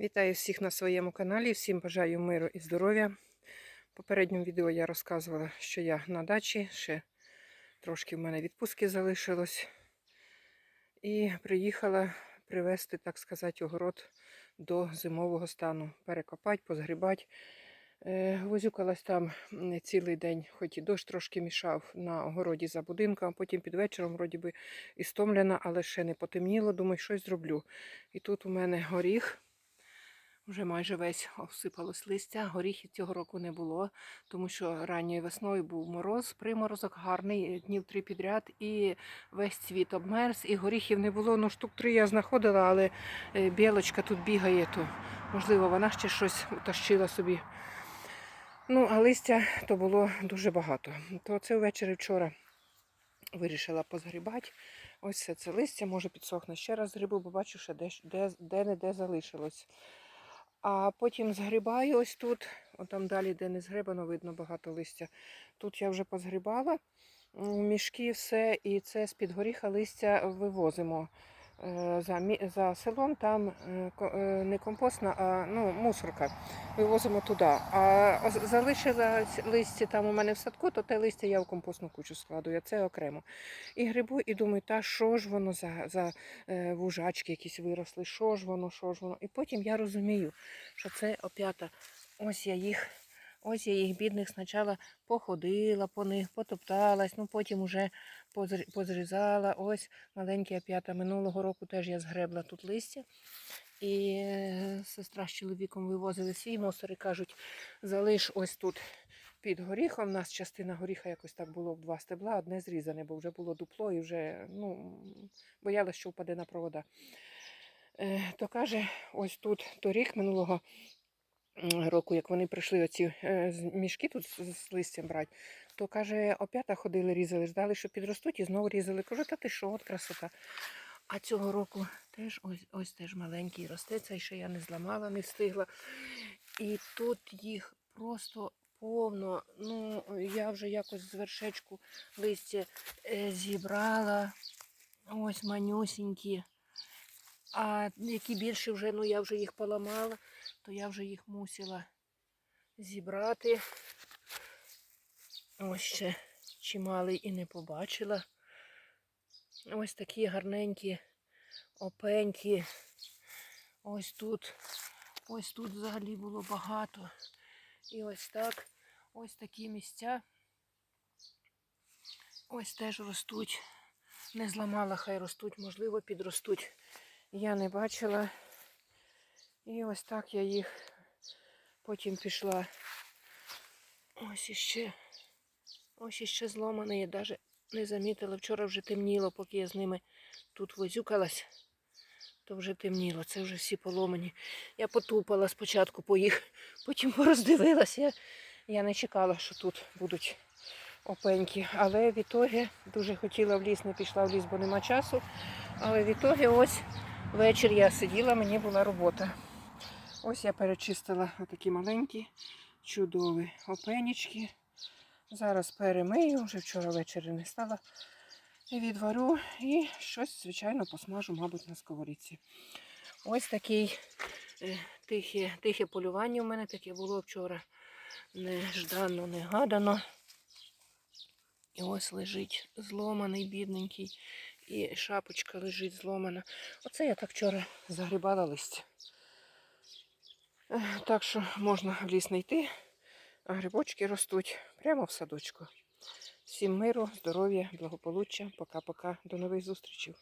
Вітаю всіх на своєму каналі. Всім бажаю миру і здоров'я. В попередньому відео я розказувала, що я на дачі, ще трошки в мене відпустки залишилось. І приїхала привезти, так сказати, огород до зимового стану. Перекопати, позгрібати. Е, Возюкалась там цілий день, хоч і дощ трошки мішав на огороді за будинком, потім під вечором, вроді би, і стомлена, але ще не потемніло. Думаю, щось зроблю. І тут у мене горіх. Вже майже весь осипалось листя. Горіхів цього року не було, тому що ранньою весною був мороз, приморозок гарний, днів три підряд, і весь цвіт обмерз, і горіхів не було. Ну, штук три я знаходила, але е, білочка тут бігає, то можливо вона ще щось утащила собі. Ну, а листя то було дуже багато. То це ввечері вчора вирішила позгрібати. Ось все це листя, може підсохне ще раз згрибу, бо бачу, що де, де, де де залишилось. А потім згрібаю ось тут, отам далі, де не згребано, видно багато листя. Тут я вже позгрібала мішки, все, і це з-під горіха листя вивозимо. Е, За, за селом там е, е, не компостна, а ну, мусорка. Вивозимо туди. А ос- залишилось листя там у мене в садку, то те листя я в компостну кучу складую, це окремо. І грибу, і думаю, та що ж воно за, за вужачки якісь виросли, що ж воно, що ж воно. І потім я розумію, що це опята. Ось я їх, ось я їх бідних спочатку походила по них, потопталась, ну потім уже позрізала. Ось маленькі опята. Минулого року теж я згребла тут листя. І е, сестра з чоловіком вивозили свій мусор і кажуть, залиш ось тут під горіхом. У нас частина горіха якось так було в два стебла, одне зрізане, бо вже було дупло і вже ну, боялась, що впаде на провода. Е, То каже, ось тут торік минулого року, як вони прийшли оці е, мішки тут з, листям брати, то каже, опята ходили, різали, ждали, що підростуть, і знову різали. Кажу, та ти що, от красота. А цього року теж ось, ось теж маленький росте, цей ще я не зламала, не встигла. І тут їх просто повно. Ну, я вже якось з вершечку листя е, зібрала. Ось манюсінькі. А які більше вже, ну я вже їх поламала, то я вже їх мусила зібрати. Ось ще чималий і не побачила. Ось такі гарненькі, опенькі. Ось тут. Ось тут взагалі було багато. І ось так. Ось такі місця. Ось теж ростуть. Не зламала, хай ростуть, можливо, підростуть. Я не бачила. І ось так я їх потім пішла. Ось іще. Ось іще зломаний, я навіть не замітила. Вчора вже темніло, поки я з ними тут возюкалась, то вже темніло. Це вже всі поломані. Я потупала спочатку по їх, потім пороздивилася. Я, не чекала, що тут будуть опеньки. Але в ітогі дуже хотіла в ліс, не пішла в ліс, бо нема часу. Але в ітогі ось вечір я сиділа, мені була робота. Ось я перечистила отакі маленькі, чудові опенічки. Зараз перемию, вже вчора ввечері не стала. Відварю і щось, звичайно, посмажу, мабуть, на сковорідці. Ось такий е, тихе, тихе полювання у мене таке було вчора. Неждано, негадано. І ось лежить зломаний, бідненький, і шапочка лежить зломана. Оце я так вчора загрібала листя. Так що можна в ліс не йти, а грибочки ростуть прямо в садочку. Всім миру, здоров'я, благополуччя. Пока-пока. До нових зустрічей.